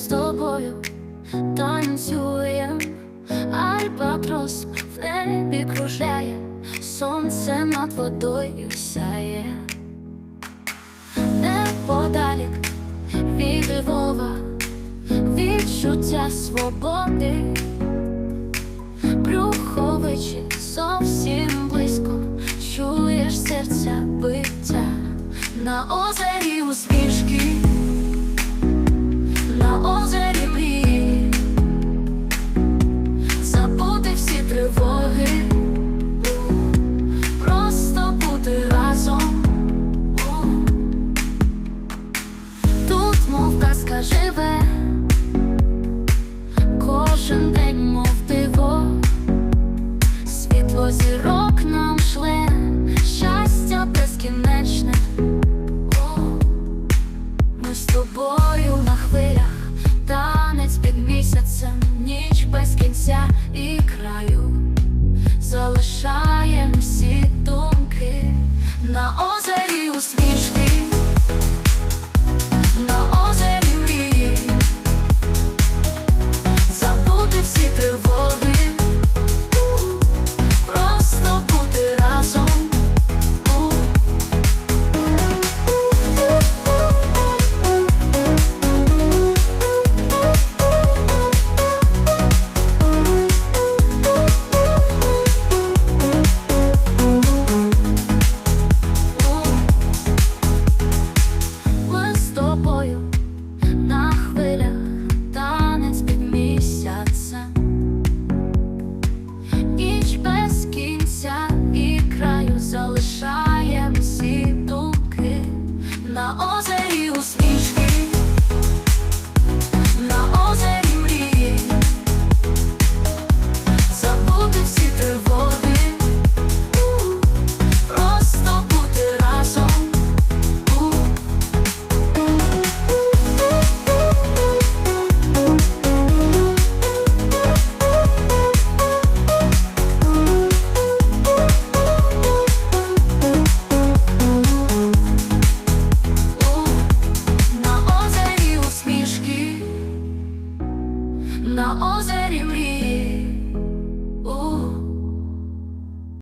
з тобою танцюєм, Альбатрос в небі кружляє, сонце над водою сяє, неподалік від Львова, відчуття свободи, Брюховичі зовсім близько, чуєш серця биття. На озері у до зірок на. на озері у. на озері мрії.